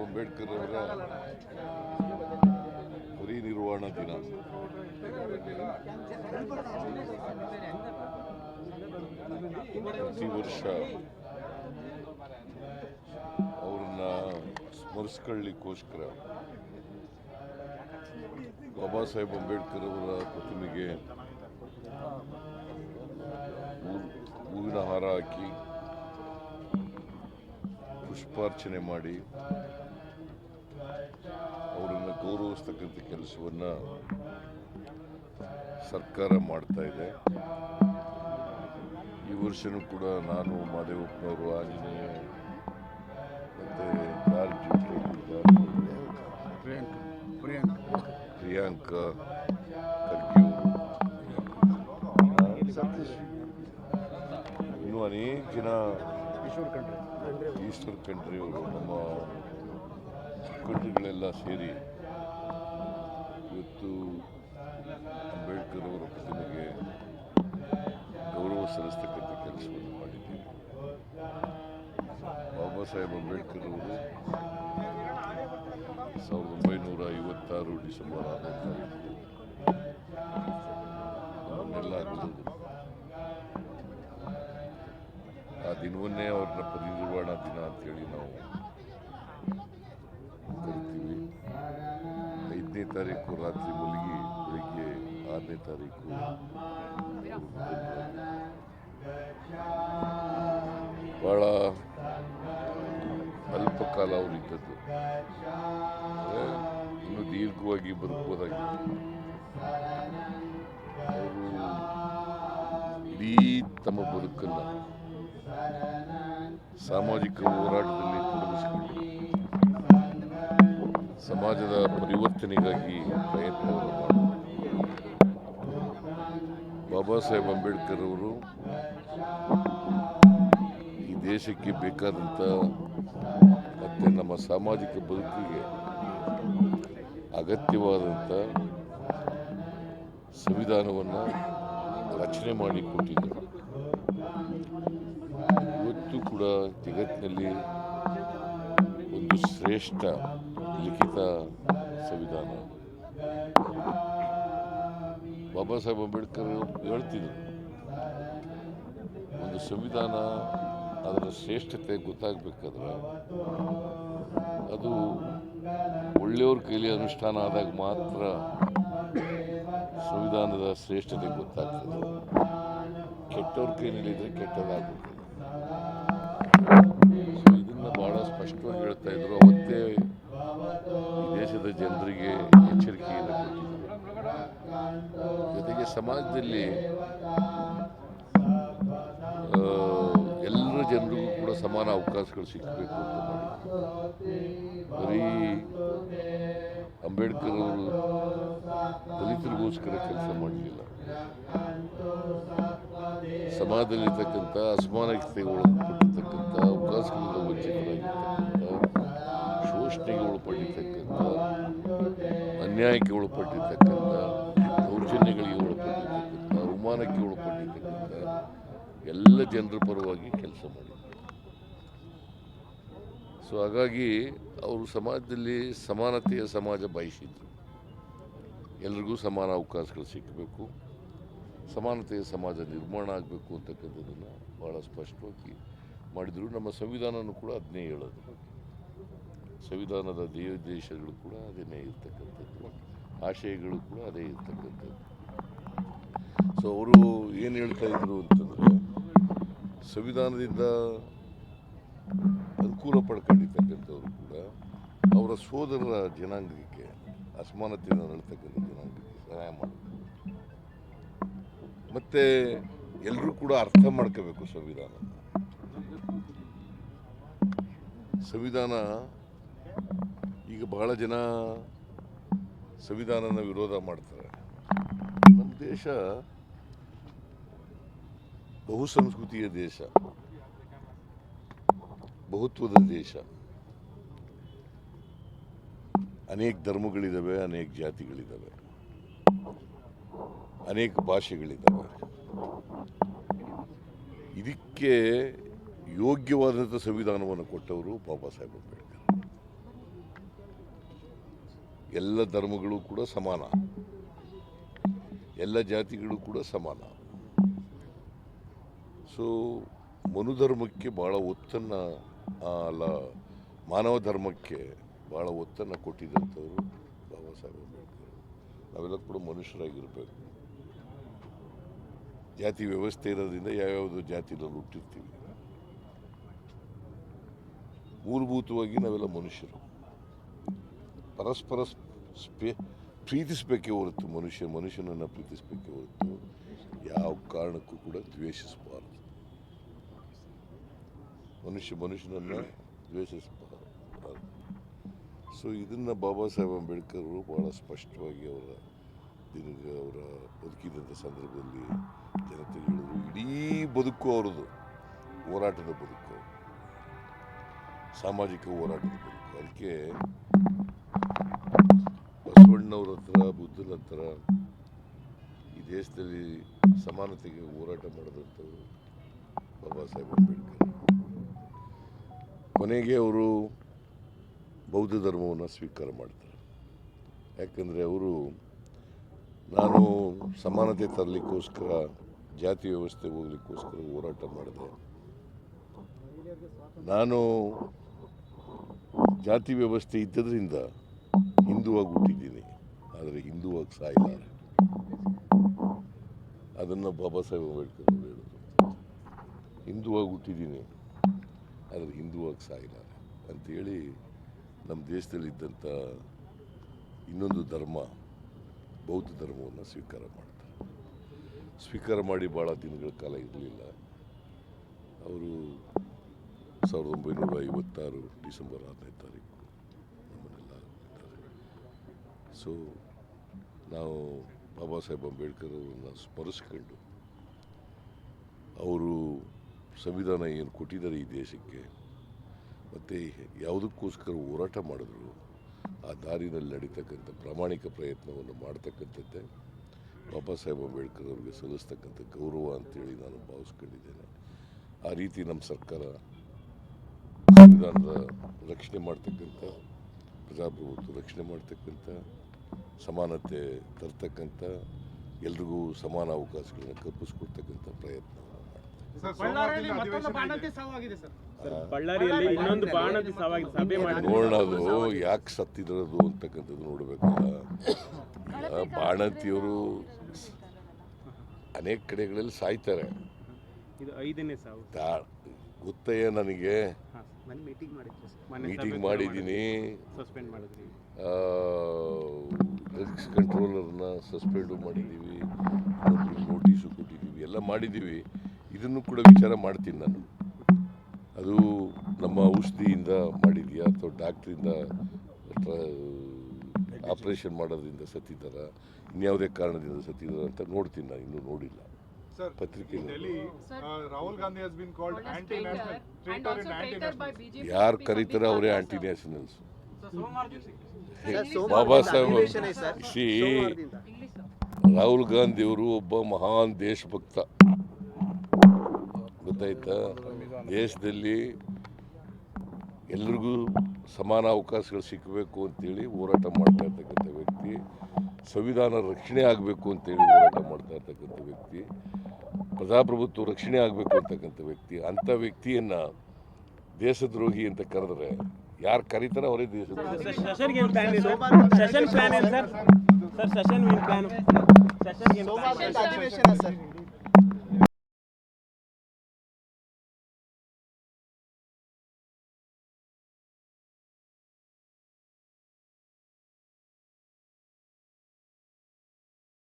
ಅಂಬೇಡ್ಕರ್ ಅವರ ಪರಿನಿರ್ವಾಣ ದಿನ. ಪ್ರತಿ ವರ್ಷ ಅವ್ರನ್ನ ಸ್ಮರಿಸ್ಕೊಳ್ಳಿಕ್ಕೋಸ್ಕರ ಬಾಬಾ ಸಾಹೇಬ್ ಅಂಬೇಡ್ಕರ್ ಅವರ ಪ್ರತಿಮೆಗೆ ಹೂವಿನ ಹಾರ ಹಾಕಿ ಪುಷ್ಪಾರ್ಚನೆ ಮಾಡಿ ಗೌರವಿಸ್ತಕ್ಕಂಥ ಕೆಲಸವನ್ನು ಸರ್ಕಾರ ಮಾಡ್ತಾ ಇದೆ. ಈ ವರ್ಷನೂ ಕೂಡ ನಾನು ಮಾದೇವಪ್ಪನವರು ಆಂಜನೇಯ ಮತ್ತು ಪ್ರಿಯಾಂಕ್ ಖರ್ಗೆ ಇನ್ನೂ ಅನೇಕ ಜನ ಈಶ್ವರ್ ಕಂಟ್ರಿ ಈಸ್ಟರ್ ಕಂಟ್ರಿಯವರು ನಮ್ಮ ಕಂಟ್ರಿಗಳೆಲ್ಲ ಸೇರಿ ಇವತ್ತು ಅಂಬೇಡ್ಕರ್ ಅವರ ಪ್ರತಿಮೆಗೆ ಗೌರವ ಸಲ್ಲಿಸ್ತಕ್ಕಂಥ ಕೆಲಸವನ್ನು ಮಾಡಿದ್ದೀವಿ. ಬಾಬಾ ಸಾಹೇಬ್ ಅಂಬೇಡ್ಕರ್ ಅವರು ಸಾವಿರದ ಒಂಬೈನೂರ ಐವತ್ತಾರು ಡಿಸೆಂಬರ್ ಆರನೇ ತಾರೀಕು ನಮ್ಮನ್ನೆಲ್ಲ ಆ ದಿನವನ್ನೇ ಅವ್ರನ್ನ ಪರಿನಿರ್ವಾಣ ದಿನ ಅಂತೇಳಿ ನಾವು ತಾರೀಕು, ರಾತ್ರಿ ಮುಳುಗಿ ಬೆಳಿಗ್ಗೆ ಆರನೇ ತಾರೀಕು. ಭಾಳ ಅಲ್ಪ ಕಾಲ ಅವರಿದ್ದದ್ದು ಇನ್ನು ದೀರ್ಘವಾಗಿ ಬದುಕುವುದಾಗಿತ್ತು ಅವರು ಇಡೀ ತಮ್ಮ ಬದುಕನ್ನು ಸಾಮಾಜಿಕ ಹೋರಾಟದಲ್ಲಿ ತೊಡಗಿಸಿಕೊಂಡು ಸಮಾಜದ ಪರಿವರ್ತನೆಗಾಗಿ ಪ್ರಯತ್ನವನ್ನು ಬಾಬಾ ಸಾಹೇಬ್ ಅಂಬೇಡ್ಕರ್ ಅವರು ಈ ದೇಶಕ್ಕೆ ಬೇಕಾದಂಥ ಮತ್ತು ನಮ್ಮ ಸಾಮಾಜಿಕ ಬದುಕಿಗೆ ಅಗತ್ಯವಾದಂಥ ಸಂವಿಧಾನವನ್ನು ರಚನೆ ಮಾಡಿ ಕೊಟ್ಟಿದ್ದರು ಇವತ್ತು ಕೂಡ ಜಗತ್ತಿನಲ್ಲಿ ಒಂದು ಶ್ರೇಷ್ಠ ಲಿಖಿತ ಸಂವಿಧಾನ ಬಾಬಾ ಸಾಹೇಬ್ ಅಂಬೇಡ್ಕರ್ ಹೇಳ್ತಿದ್ರು ಒಂದು ಸಂವಿಧಾನ ಅದರ ಶ್ರೇಷ್ಠತೆ ಗೊತ್ತಾಗಬೇಕಾದ್ರೆ ಅದು ಒಳ್ಳೆಯವ್ರ ಕೈಲಿ ಅನುಷ್ಠಾನ ಆದಾಗ ಮಾತ್ರ ಸಂವಿಧಾನದ ಶ್ರೇಷ್ಠತೆ ಗೊತ್ತಾಗ್ತದೆ ಕೆಟ್ಟವ್ರ ಕೈನಲ್ಲಿದ್ರೆ ಕೆಟ್ಟದಾಗ್ಬಿಡ್ತದೆ ಸೊ ಭಾಳ ಸ್ಪಷ್ಟವಾಗಿ ಹೇಳ್ತಾ ಇದ್ರು ಜನರಿಗೆ ಎಚ್ಚರಿಕೆಯನ್ನು ಜೊತೆಗೆ ಸಮಾಜದಲ್ಲಿ ಎಲ್ಲರ ಜನರಿಗೂ ಕೂಡ ಸಮಾನ ಅವಕಾಶಗಳು ಸಿಗಬೇಕು ಅಂತ ಬರೀ ಅಂಬೇಡ್ಕರ್ ಅವರು ದಲಿತರಿಗೋಸ್ಕರ ಕೆಲಸ ಮಾಡಲಿಲ್ಲ. ಸಮಾಜದಲ್ಲಿರ್ತಕ್ಕಂಥ ಅಸಮಾನತೆಗೆ ಒಳಪಟ್ಟಿರ್ತಕ್ಕಂಥ ಅವಕಾಶಗಳಿಂದ ವಂಚಿತರಾಗಿರ್ತಕ್ಕಂಥ ಶೋಷಣೆಗೆ ಒಳಪಟ್ಟಿರ್ತಕ್ಕಂಥ ಅನ್ಯಾಯಕ್ಕೆ ಒಳಪಟ್ಟಿರ್ತಕ್ಕಂಥ, ದೌರ್ಜನ್ಯಗಳಿಗೆ ಒಳಪಟ್ಟಿರ್ತಕ್ಕಂಥ, ಅವಮಾನಕ್ಕೆ ಒಳಪಟ್ಟಿರ್ತಕ್ಕಂಥ ಎಲ್ಲ ಜನರ ಪರವಾಗಿ ಕೆಲಸ ಮಾಡಿದ್ದಾರೆ ಸೊ ಹಾಗಾಗಿ ಅವರು ಸಮಾಜದಲ್ಲಿ ಸಮಾನತೆಯ ಸಮಾಜ ಬಯಸಿದ್ರು. ಎಲ್ರಿಗೂ ಸಮಾನ ಅವಕಾಶಗಳು ಸಿಕ್ಕಬೇಕು ಸಮಾನತೆಯ ಸಮಾಜ ನಿರ್ಮಾಣ ಆಗಬೇಕು ಅಂತಕ್ಕಂಥದ್ದನ್ನು ಭಾಳ ಸ್ಪಷ್ಟವಾಗಿ ಮಾಡಿದರು. ನಮ್ಮ ಸಂವಿಧಾನನೂ ಕೂಡ ಅದನ್ನೇ ಹೇಳೋದು. ಸಂವಿಧಾನದ ದೇಶಗಳು ಕೂಡ ಅದನ್ನೇ ಇರ್ತಕ್ಕಂಥದ್ದು. ಆಶಯಗಳು ಕೂಡ ಅದೇ ಇರ್ತಕ್ಕಂಥದ್ದು. ಸೊ ಅವರು ಏನು ಹೇಳ್ತಾ ಇದ್ರು ಅಂತಂದರೆ, ಸಂವಿಧಾನದಿಂದ ಅನುಕೂಲ ಪಡ್ಕೊಂಡಿರ್ತಕ್ಕಂಥವ್ರು ಕೂಡ ಅವರ ಸೋದರರ ಜನಾಂಗಕ್ಕೆ ಅಸಮಾನತೆಯನ್ನು ನಡ್ತಕ್ಕಂಥ ಜನಾಂಗಕ್ಕೆ ಸಹಾಯ ಮಾಡಬೇಕು. ಮತ್ತು ಎಲ್ಲರೂ ಕೂಡ ಅರ್ಥ ಮಾಡ್ಕೋಬೇಕು ಸಂವಿಧಾನ. ಸಂವಿಧಾನ ಈಗ ಬಹಳ ಜನ ಸಂವಿಧಾನನ ವಿರೋಧ ಮಾಡ್ತಾರೆ. ನಮ್ಮ ದೇಶ ಬಹುಸಂಸ್ಕೃತಿಯ ದೇಶ, ಬಹುತ್ವದ ದೇಶ. ಅನೇಕ ಧರ್ಮಗಳಿದ್ದಾವೆ ಅನೇಕ ಜಾತಿಗಳಿದ್ದಾವೆ ಅನೇಕ ಭಾಷೆಗಳಿದ್ದಾವೆ ಇದಕ್ಕೆ ಯೋಗ್ಯವಾದಂಥ ಸಂವಿಧಾನವನ್ನು ಕೊಟ್ಟವರು ಬಾಬಾ ಸಾಹೇಬ್ ಅಂಬೇಡ್ಕರ್. ಎಲ್ಲ ಧರ್ಮಗಳು ಕೂಡ ಸಮಾನ. ಎಲ್ಲ ಜಾತಿಗಳು ಕೂಡ ಸಮಾನ. ಸೊ ಮನುಧರ್ಮಕ್ಕೆ ಭಾಳ ಒತ್ತನ್ನು ಅಲ್ಲ ಮಾನವ ಧರ್ಮಕ್ಕೆ ಭಾಳ ಒತ್ತನ್ನು ಕೊಟ್ಟಿದ್ದಂಥವ್ರು ಬಾಬಾ ಸಾಹೇಬ್ ಅಂಬೇಡ್ಕರ್. ನಾವೆಲ್ಲ ಕೂಡ ಮನುಷ್ಯರಾಗಿರಬೇಕು. ಜಾತಿ ವ್ಯವಸ್ಥೆ ಇರೋದ್ರಿಂದ ಯಾವ್ಯಾವುದೋ ಜಾತಿನಲ್ಲಿ ಹುಟ್ಟಿರ್ತೀವಿ. ಮೂಲಭೂತವಾಗಿ ನಾವೆಲ್ಲ ಮನುಷ್ಯರು. ಪರಸ್ಪರ ಸ್ಪೇ, ಪ್ರೀತಿಸಬೇಕೇ ಹೊರತು ಮನುಷ್ಯ ಮನುಷ್ಯನನ್ನು ಪ್ರೀತಿಸಬೇಕೇ ಹೊರತು ಯಾವ ಕಾರಣಕ್ಕೂ ಕೂಡ ದ್ವೇಷಿಸಬಾರದು. ಮನುಷ್ಯ ಮನುಷ್ಯನನ್ನು ದ್ವೇಷಿಸಬಾರದು. ಸೊ ಇದನ್ನು ಬಾಬಾ ಸಾಹೇಬ್ ಅಂಬೇಡ್ಕರ್ ಅವರು ಭಾಳ ಸ್ಪಷ್ಟವಾಗಿ ಅವರ ದಿನ ಅವರ ಬದುಕಿದಂಥ ಸಂದರ್ಭದಲ್ಲಿ ಜನತೆ ಹೇಳಿದ್ರು. ಇಡೀ ಬದುಕು ಅವರದು ಹೋರಾಟದ ಬದುಕು. ಸಾಮಾಜಿಕ ಹೋರಾಟದ ಬದುಕು. ಅದಕ್ಕೆ ಹತ್ರ ಬುದ್ಧನ ಈ ದೇಶದಲ್ಲಿ ಸಮಾನತೆಗೆ ಹೋರಾಟ ಮಾಡಿದಂಥವ್ರು ಬಾಬಾ ಸಾಹೇಬ್ ಅಂಬೇಡ್ಕರ್. ಕೊನೆಗೆ ಅವರು ಬೌದ್ಧ ಧರ್ಮವನ್ನು ಸ್ವೀಕಾರ ಮಾಡ್ತಾರೆ. ಯಾಕಂದರೆ ಅವರು ನಾನು ಸಮಾನತೆ ತರಲಿಕ್ಕೋಸ್ಕರ, ಜಾತಿ ವ್ಯವಸ್ಥೆ ಹೋಗ್ಲಿಕ್ಕೋಸ್ಕರ ಹೋರಾಟ ಮಾಡಿದೆ. ನಾನು ಜಾತಿ ವ್ಯವಸ್ಥೆ ಇದ್ದದ್ರಿಂದ ಹಿಂದೂ ಹುಟ್ಟಿದ್ದೀನಿ ಆದರೆ ಹಿಂದುವಾಗಿ ಸಾಯಿಲ್ಲ ಅದನ್ನು ಬಾಬಾ ಸಾಹೇಬ್ ಅಂಬೇಡ್ಕರ್ ಅವರು ಹೇಳಿದ್ರು ಹಿಂದುವಾಗಿ ಹುಟ್ಟಿದ್ದೀನಿ ಆದರೆ ಹಿಂದುವಾಗಿ ಸಾಯಿಲ್ಲ ಅಂಥೇಳಿ ನಮ್ಮ ದೇಶದಲ್ಲಿದ್ದಂಥ ಇನ್ನೊಂದು ಧರ್ಮ, ಬೌದ್ಧ ಧರ್ಮವನ್ನು ಸ್ವೀಕಾರ ಮಾಡ್ತಾರೆ. ಸ್ವೀಕಾರ ಮಾಡಿ ಭಾಳ ದಿನಗಳ ಕಾಲ ಇರಲಿಲ್ಲ. ಅವರು ಸಾವಿರದ ಒಂಬೈನೂರ ಐವತ್ತಾರು ಡಿಸೆಂಬರ್ ಆರನೇ ತಾರೀಕು ನಮ್ಮನ್ನೆಲ್ಲ ಸೊ ನಾವು ಬಾಬಾ ಸಾಹೇಬ್ ಅಂಬೇಡ್ಕರ್ ಅವರನ್ನು ಸ್ಮರಿಸ್ಕೊಂಡು ಅವರು ಸಂವಿಧಾನ ಏನು ಕೊಟ್ಟಿದ್ದಾರೆ ಈ ದೇಶಕ್ಕೆ, ಮತ್ತು ಯಾವುದಕ್ಕೋಸ್ಕರ ಹೋರಾಟ ಮಾಡಿದ್ರು, ಆ ದಾರಿನಲ್ಲಿ ನಡೀತಕ್ಕಂಥ ಪ್ರಾಮಾಣಿಕ ಪ್ರಯತ್ನವನ್ನು ಮಾಡ್ತಕ್ಕಂಥದ್ದೇ ಬಾಬಾ ಸಾಹೇಬ್ ಅಂಬೇಡ್ಕರ್ ಅವರಿಗೆ ಸಲ್ಲಿಸ್ತಕ್ಕಂಥ ಗೌರವ ಅಂತೇಳಿ ನಾನು ಭಾವಿಸ್ಕೊಂಡಿದ್ದೇನೆ. ಆ ರೀತಿ ನಮ್ಮ ಸರ್ಕಾರ ಸಂವಿಧಾನದ ರಕ್ಷಣೆ ಮಾಡ್ತಕ್ಕಂಥ, ಪ್ರಜಾಪ್ರಭುತ್ವ ರಕ್ಷಣೆ ಮಾಡ್ತಕ್ಕಂಥ ಸಮಾನತೆ ತರ್ತಕ್ಕಂಥ ಎಲ್ರಿಗೂ ಸಮಾನ ಅವಕಾಶಗಳನ್ನ ಕಲ್ಪಿಸ್ಕೊಡ್ತಕ್ಕಂಥ ಪ್ರಯತ್ನ ನೋಡೋದು ಬಳ್ಳಾರಿಯಲ್ಲಿ ಮತ್ತೊಂದು ಬಾಣಂತಿ ಸಾವಾಗಿದೆ ಸರ್. ಬಳ್ಳಾರಿಯಲ್ಲಿ ಇನ್ನೊಂದು ಬಾಣಂತಿ ಸಾವಾಗಿದೆ. ಸಭೆ ಮಾಡಿದ್ರು ನೋಡೋಣ ಅದು ಯಾಕೆ ಸತ್ತಿರೋದು ಅಂತಕ್ಕಂಥದ್ದು ನೋಡಬೇಕು. ಬಾಣಂತಿಯವರು ಅನೇಕ ಕಡೆಗಳಲ್ಲಿ ಸಾಯ್ತಾರೆ. ಗೊತ್ತಯ್ಯ ನನಗೆ. ಹಾಂ ಮನೆ ಮೀಟಿಂಗ್ ಮಾಡಿದ್ರು ಸರ್. ಮೀಟಿಂಗ್ ಮಾಡಿದ್ದೀನಿ. ಡ್ರಗ್ಸ್ ಕಂಟ್ರೋಲರ್ನ ಸಸ್ಪೆಂಡು ಮಾಡಿದ್ದೀವಿ ನೋಟೀಸು ನೋಟಿಸು ಕೊಟ್ಟಿದ್ದೀವಿ ಎಲ್ಲ ಮಾಡಿದ್ದೀವಿ. ಇದನ್ನು ಕೂಡ ವಿಚಾರ ಮಾಡ್ತೀನಿ ನಾನು. ಅದು ನಮ್ಮ ಔಷಧಿಯಿಂದ ಮಾಡಿದೆಯಾ ಅಥವಾ ಡಾಕ್ಟ್ರಿಂದ ಆಪ್ರೇಷನ್ ಮಾಡೋದ್ರಿಂದ ಸತ್ತಿದ್ದಾರ ಇನ್ಯಾವುದೇ ಕಾರಣದಿಂದ ಸತ್ತಿದ್ದಾರ ಅಂತ ನೋಡ್ತೀನಿ ನಾನು ಇನ್ನೂ ನೋಡಿಲ್ಲ. ಪತ್ರಿಕೆ. ಯಾರು ಕರೀತಾರೆ ಅವರೇ ಆಂಟಿ. ನ್ಯಾಷನಲ್ಸ್ ಬಾಬಾ. ಸಾಹೇಬ್ ಶ್ರೀ. ರಾಹುಲ್ ಗಾಂಧಿ ಅವರು ಒಬ್ಬ ಮಹಾನ್ ದೇಶಭಕ್ತ ಗೊತ್ತಾಯ್ತಾ ದೇಶದಲ್ಲಿ ಎಲ್ರಿಗೂ ಸಮಾನ ಅವಕಾಶಗಳು ಸಿಕ್ಕಬೇಕು ಅಂತೇಳಿ ಹೋರಾಟ ಮಾಡ್ತಾ ಇರ್ತಕ್ಕಂಥ ವ್ಯಕ್ತಿ ಸಂವಿಧಾನ ರಕ್ಷಣೆ ಆಗಬೇಕು ಅಂತೇಳಿ ಹೋರಾಟ ಮಾಡ್ತಾ ಇರ್ತಕ್ಕಂಥ ವ್ಯಕ್ತಿ ಪ್ರಜಾಪ್ರಭುತ್ವ ರಕ್ಷಣೆ ಆಗಬೇಕು ಅಂತಕ್ಕಂಥ ವ್ಯಕ್ತಿ ಅಂಥ ವ್ಯಕ್ತಿಯನ್ನು ದೇಶದ್ರೋಹಿ ಅಂತ ಕರೆದ್ರೆ ಯಾರು ಕರೀತಾರೆ ಅವರೇ ದೇಶ session plan sir? Sir session plan ಸೆಷನ್ಗೆ